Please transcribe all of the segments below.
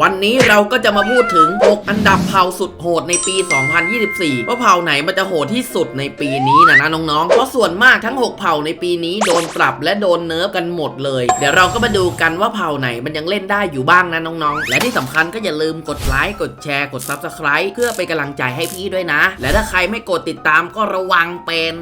วันนี้เราก็จะมาพูดถึง 6 อันดับเผ่าสุดโหดในปี 2024 ว่าเผ่าไหนมันจะโหดที่สุดในปีนี้นะนะน้องๆ เพราะส่วนมากทั้ง 6 เผ่าในปีนี้โดนปรับและโดนเนิร์ฟกันหมดเลย เดี๋ยวเราก็มาดูกันว่าเผ่าไหนมันยังเล่นได้อยู่บ้างนะน้องๆ และที่สำคัญก็อย่าลืมกดไลค์กดแชร์กด Subscribe เพื่อเป็นกำลังใจให้พี่ด้วยนะ และถ้าใครไม่กดติดตามก็ระวังเป็น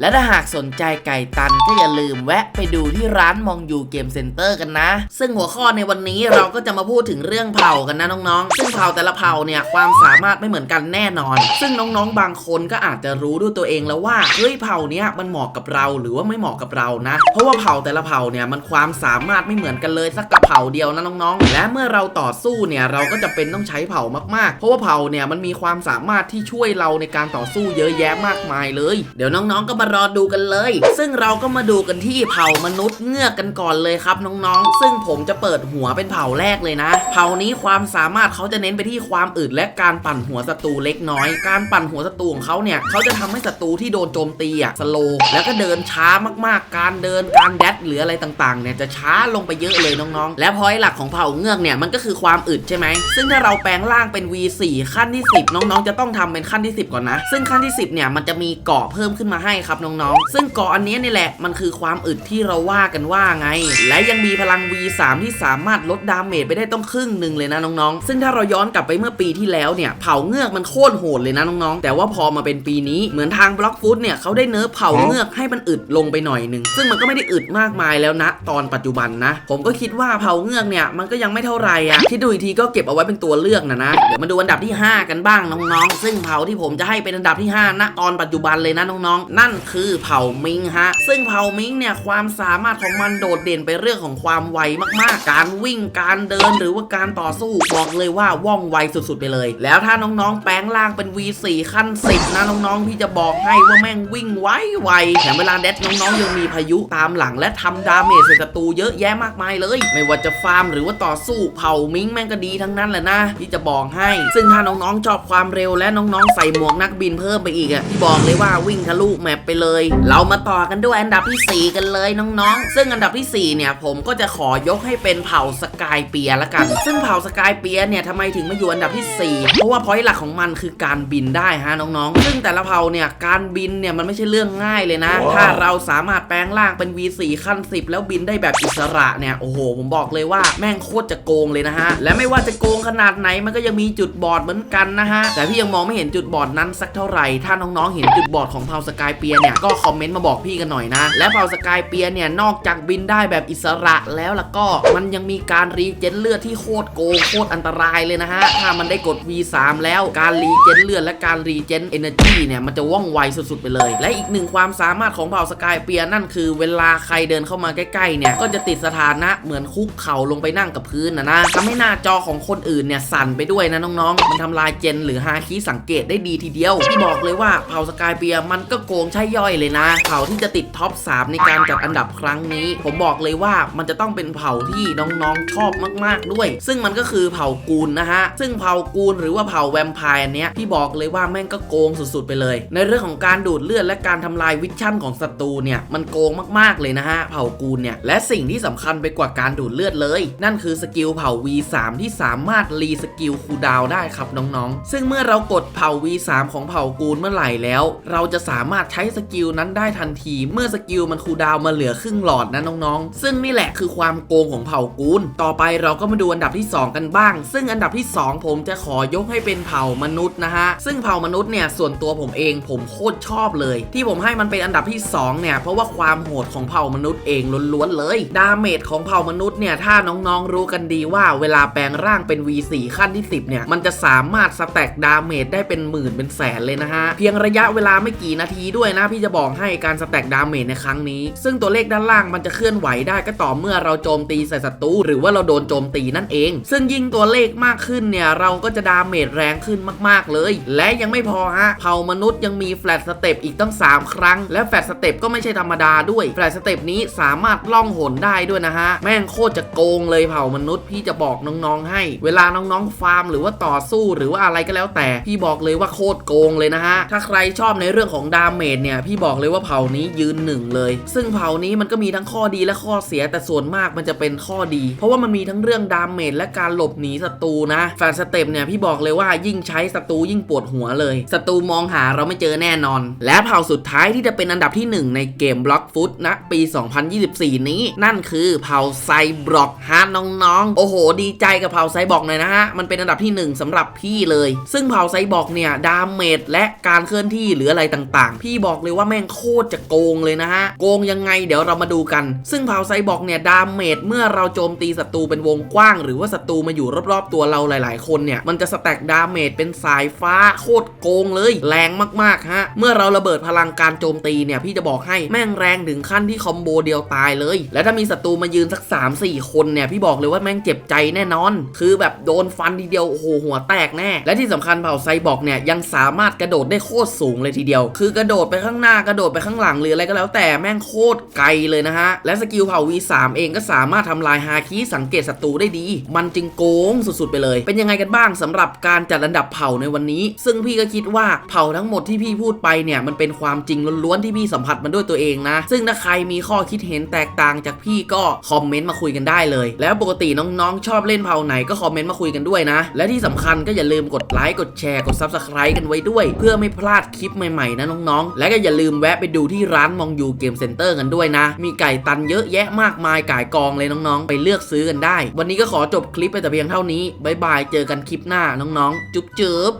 และถ้าหากสนใจไก่ตันก็อย่าลืมแวะไปดูที่ร้านมองยูเกมเซ็นเตอร์กันนะ ซึ่งหัวข้อในวันนี้เราก็จะมาพูดถึงเรื่องเผ่ากันนะน้องๆ ซึ่งเผ่าแต่ละเผ่าเนี่ยความสามารถไม่เหมือนกันแน่นอน ซึ่งน้องๆ บางคนก็อาจจะรู้ด้วยตัวเองแล้วว่าเฮ้ยเผ่าเนี้ยมันเหมาะกับเราหรือว่าไม่เหมาะกับเรานะ เพราะว่าเผ่าแต่ละเผ่าเนี่ยมันความสามารถไม่เหมือนกันเลยสักกับเผ่าเดียวนะน้องๆ และเมื่อเราต่อสู้เนี่ยเราก็จะเป็นต้องใช้เผ่ามากๆ เพราะว่าเผ่าเนี่ยมันมีความสามารถที่ช่วยเราในการต่อสู้เยอะแยะมากมายเลย เดี๋ยวน้องๆ ก็มารอดูกันเลย ซึ่งเราก็มาดูกันที่เผ่ามนุษย์เงือกกันก่อนเลยครับน้องๆ ซึ่งผมจะเปิดหัวเป็นเผ่าแรกเลยนะ เผ่านี้ความสามารถเขาจะเน้นไปที่ความอึดและการปั่นหัวศัตรูเล็กน้อย การปั่นหัวศัตรูของเขาเนี่ยเขาจะทำให้ศัตรูที่โดนโจมตีอะสโลแล้วก็เดินช้ามากๆ การเดินการแดดหรืออะไรต่างๆเนี่ยจะช้าลงไปเยอะเลยน้องๆ และพอยหลักของเผ่าเงือกเนี่ยมันก็คือความอึดใช่ไหมซึ่งถ้าเราแปลงร่างเป็น V4 ขั้นที่ 10 น้องๆ จะต้องทำเป็นขั้นที่ 10 ก่อนนะ ซึ่งขั้นที่ 10เนี่ยมันจะมีเกาะเพิ่มขึ้นมาให้ครับน้องๆ ซึ่งเกาะอันนี้นี่แหละมันคือความอึดที่เราว่ากันว่าไง และยังมีพลัง V3 ที่สามารถลดดาเมจไปได้ต้องครึ่งหนึ่งเลยนะน้องๆ ซึ่งถ้าเราย้อนกลับไปเมื่อปีที่แล้วเนี่ยเผาเงือกมันโคตรโหดเลยนะน้องๆ แต่ว่าพอมาเป็นปีนี้เหมือนทางบล็อกฟุตเนี่ยเขาได้เนิร์ฟเผาเงือกให้มันอึดลงไปหน่อยหนึ่งซึ่งมันก็ไม่ได้อึดมากมายแล้วนะ ตอนปัจจุบันนะ ผมก็คิดว่าเผาเงือกเนี่ยมันก็ยังไม่เท่าไหร่อะคิดดูอีกทีก็เก็บเอาไว้เป็นตัวเลือกนะนะเดี๋ยวมาดูอันดับที่ 5 กันบ้างน้องๆ ซึ่งเผาที่ผมจะให้เป็นอันดับที่5ณตอนปัจจุบันเลยนะน้องๆ นั่นคือเผ่ามิงฮะ ซึ่งเผ่ามิงเนี่ยความสามารถของมันโดดเด่นไปเรื่องของความไวมากๆ การวิ่งการเดินหรือว่าการต่อสู้บอกเลยว่าว่องไวสุดๆไปเลย แล้วถ้าน้องๆแปลงร่างเป็น V4 ขั้น 10 นะน้องๆพี่จะบอกให้ว่าแม่งวิ่งไวไวแถมเวลาเด็ดน้องๆยังมีพายุตามหลังและทำดาเมจใส่ศัตรูเยอะแยะมากมายเลย ไม่ว่าจะฟาร์มหรือว่าต่อสู้เผ่ามิงแม่งก็ดีทั้งนั้นแหละนะที่จะบอกให้ ซึ่งถ้าน้องๆชอบความเร็วและน้องๆใส่หมวกนักบินเพิ่มไปอีกอะที่บอกเลยว่าวิ่งทะลุแมปไปเลย เรามาต่อกันด้วยอันดับที่ 4 กันเลยน้องๆ ซึ่งอันดับทีสี่ 4 เนี่ย ผมก็จะขอยกให้เป็นเผ่าสกายเปียละกัน ซึ่งเผ่าสกายเปียเนี่ยทำไมถึงมาอยู่อันดับที่ 4 เพราะว่าพอยต์หลักของมันคือการบินได้ฮะน้องๆ ซึ่งแต่ละเผ่าเนี่ยการบินเนี่ยมันไม่ใช่เรื่องง่ายเลยนะ ถ้าเราสามารถแปลงร่างเป็น V4 ขั้น 10 แล้วบินได้แบบอิสระเนี่ยโอ้โห ผมบอกเลยว่าแม่งโคตรจะโกงเลยนะฮะและไม่ว่าจะโกงขนาดไหนมันก็ยังมีจุดบอดเหมือนกันนะฮะแต่พี่ยังมองไม่เห็นจุดบอดนั้นสักเท่าไหร่ถ้าน้องๆเห็นจุดบอดของเผ่าสกายเปียเนี่ยก็คอมเมนต์มาบอกพี่กันหน่อยนะ และเผ่าสกายเปียเนี่ยนอกจากบินได้แบบอิสระแล้วล่ะก็มันยังมีการรีเจนเลือดที่โคตรโกงโคตรอันตรายเลยนะฮะ ถ้ามันได้กด V3 แล้วการรีเจนเลือดและการรีเจนเอเนอร์จีเนี่ยมันจะว่องไวสุดๆไปเลย และอีกหนึ่งความสามารถของเผ่าสกายเปียนั่นคือเวลาใครเดินเข้ามาใกล้ๆเนี่ยก็จะติดสถานะเหมือนคุกเข่าลงไปนั่งกับพื้นนะนะทำให้หน้าจอของคนอื่นเนี่ยสั่นไปด้วยนะน้องๆ มันทำลายเจนหรือฮาคิสังเกตได้ดีทีเดียวที่บอกเลยว่าเผ่าสกายเปียมันก็โกงใช่ย่อยเลยนะ เผ่าที่จะติดท็อป 3 ในการจัดอันดับครั้งนี้ ผมบอกเลยว่ามันจะต้องเป็นเผ่าที่น้องๆชอบมากๆด้วย ซึ่งมันก็คือเผ่ากูลนะฮะ ซึ่งเผ่ากูลหรือว่าเผ่าแวมไพร์อันเนี้ยที่บอกเลยว่าแม่งก็โกงสุดๆไปเลย ในเรื่องของการดูดเลือดและการทำลายวิชั่นของศัตรูเนี่ยมันโกงมากๆเลยนะฮะเผ่ากูลเนี่ยและสิ่งที่สำคัญไปกว่าการดูดเลือดเลย นั่นคือสกิลเผ่า V3 ที่สามารถรีสกิลคูดาวได้ครับน้องๆ ซึ่งเมื่อเรากดเผ่า V3 ของเผ่ากูลเมื่อไหร่แล้ว เราจะสามารถใช้สสกิลนั้นได้ทันที เมื่อสกิลมันคูดาวมาเหลือครึ่งหลอดนะน้องๆ ซึ่งนี่แหละคือความโกงของเผ่ากูลต่อไปเราก็มาดูอันดับที่ 2 กันบ้าง ซึ่งอันดับที่ 2 ผมจะขอยกให้เป็นเผ่ามนุษย์นะฮะ ซึ่งเผ่ามนุษย์เนี่ยส่วนตัวผมเองผมโคตรชอบเลย ที่ผมให้มันเป็นอันดับที่ 2 เนี่ย เพราะว่าความโหดของเผ่ามนุษย์เองล้วนๆเลย ดาเมจของเผ่ามนุษย์เนี่ยถ้าน้องๆรู้กันดีว่าเวลาแปลงร่างเป็น V4 ขั้นที่ 10 เนี่ย มันจะสามารถสแต็กดาเมจได้เป็นหมื่นเป็นแสนเลยนะฮะ เพียงระยะเวลาไม่กี่นาทีด้วยนะพี่จะบอกให้การสแต็กดาเมจในครั้งนี้ ซึ่งตัวเลขด้านล่างมันจะเคลื่อนไหวได้ก็ต่อเมื่อเราโจมตีใส่ศัตรูหรือว่าเราโดนโจมตีนั่นเอง ซึ่งยิ่งตัวเลขมากขึ้นเนี่ยเราก็จะดาเมจแรงขึ้นมาก ๆ เลย และยังไม่พอฮะเผ่ามนุษย์ยังมีแฟลตสเต็ปอีกตั้ง 3 ครั้ง และแฟลตสเต็ปก็ไม่ใช่ธรรมดาด้วยแฟลตสเต็ปนี้สามารถล่องหนได้ด้วยนะฮะแม่งโคตรจะโกงเลยเผ่ามนุษย์พี่จะบอกน้องๆให้ เวลาน้องๆฟาร์ม หรือว่าต่อสู้หรือว่าอะไรก็แล้วแต่พี่บอกเลยว่าโคตรโกงเลยนะฮะถ้าใครชอบในเรื่องของดาเมจเนี่ยพี่บอกเลยว่าเผ่านี้ยืนหนึ่งเลย ซึ่งเผ่านี้มันก็มีทั้งข้อดีและข้อเสียแต่ส่วนมากมันจะเป็นข้อดี เพราะว่ามันมีทั้งเรื่องดาเมจและการหลบหนีศัตรูนะแฟนสเต็ปเนี่ยพี่บอกเลยว่ายิ่งใช้ศัตรูยิ่งปวดหัวเลยศัตรูมองหาเราไม่เจอแน่นอน และเผ่าสุดท้ายที่จะเป็นอันดับที่หนึ่งในเกมบล็อกฟุตนะปี 2024 นี้ นั่นคือเผ่าไซบล็อกฮะน้องๆ โอ้โห ดีใจกับเผ่าไซบล็อกหน่อยนะฮะ มันเป็นอันดับที่หนึ่งสำหรับพี่เลย ซึ่งเผ่าไซบล็อกเนี่ยดาเมจและการเคลื่อนที่หรืออะไรต่างๆ พี่บอกเลยว่าแม่งโคตรจะโกงเลยนะฮะ โกงยังไงเดี๋ยวเรามาดูกัน ซึ่งเผาไซบอกเนี่ยดาเมจเมื่อเราโจมตีศัตรูเป็นวงกว้าง หรือว่าศัตรูมาอยู่รอบๆตัวเราหลาย ๆ คนเนี่ย มันจะสแต็กดาเมจเป็นสายฟ้าโคตรโกงเลย แรงมากๆฮะ เมื่อเราระเบิดพลังการโจมตีเนี่ยพี่จะบอกให้แม่งแรงถึงขั้นที่คอมโบเดียวตายเลย และถ้ามีศัตรูมายืนสัก 3-4 คนเนี่ยพี่บอกเลยว่าแม่งเจ็บใจแน่นอน คือแบบโดนฟันทีเดียวโอ้โหหัวแตกแน่ และที่สำคัญเผ่าไซบอร์กเนี่ยยังสามารถกระโดดได้โคตรสูงเลยทีเดียว คือกระโดดไปข้างหน้ากระโดดไปข้างหลังหรืออะไรก็แล้วแต่แม่งโคตรไกลเลยนะฮะ และสกิลเผ่า V3 เองก็สามารถทำลายฮาคิสังเกตศัตรูได้ดี มันจึงโกงสุดๆไปเลย เป็นยังไงกันบ้างสำหรับการจัดอันดับเผ่าในวันนี้ ซึ่งพี่ก็คิดว่าเผ่าทั้งหมดที่พี่พูดไปเนี่ยมันเป็นความจริงล้วนๆที่พี่สัมผัสมันด้วยตัวเองนะ ซึ่งถ้าใครมีข้อคิดเห็นแตกต่างจากพี่ก็คอมเมนต์มาคุยกันได้เลย แล้วปกติน้องๆ ชอบเล่นเผ่าไหนก็คอมเมนต์มาคุยกันด้วยนะ และที่สำคัญก็อย่าลืมกดไลค์กดแชร์กด Subscribe กันไว้ด้วย เพื่อไม่พลาดคลิปใหม่ๆนะน้องๆ และก็อย่าอย่าลืมแวะไปดูที่ร้านมองยูเกมเซ็นเตอร์กันด้วยนะ มีไก่ตันเยอะแยะมากมายไก่กองเลยน้องๆ ไปเลือกซื้อกันได้ วันนี้ก็ขอจบคลิปไปแต่เพียงเท่านี้บายบายเจอกันคลิปหน้าน้องๆ จุ๊บๆ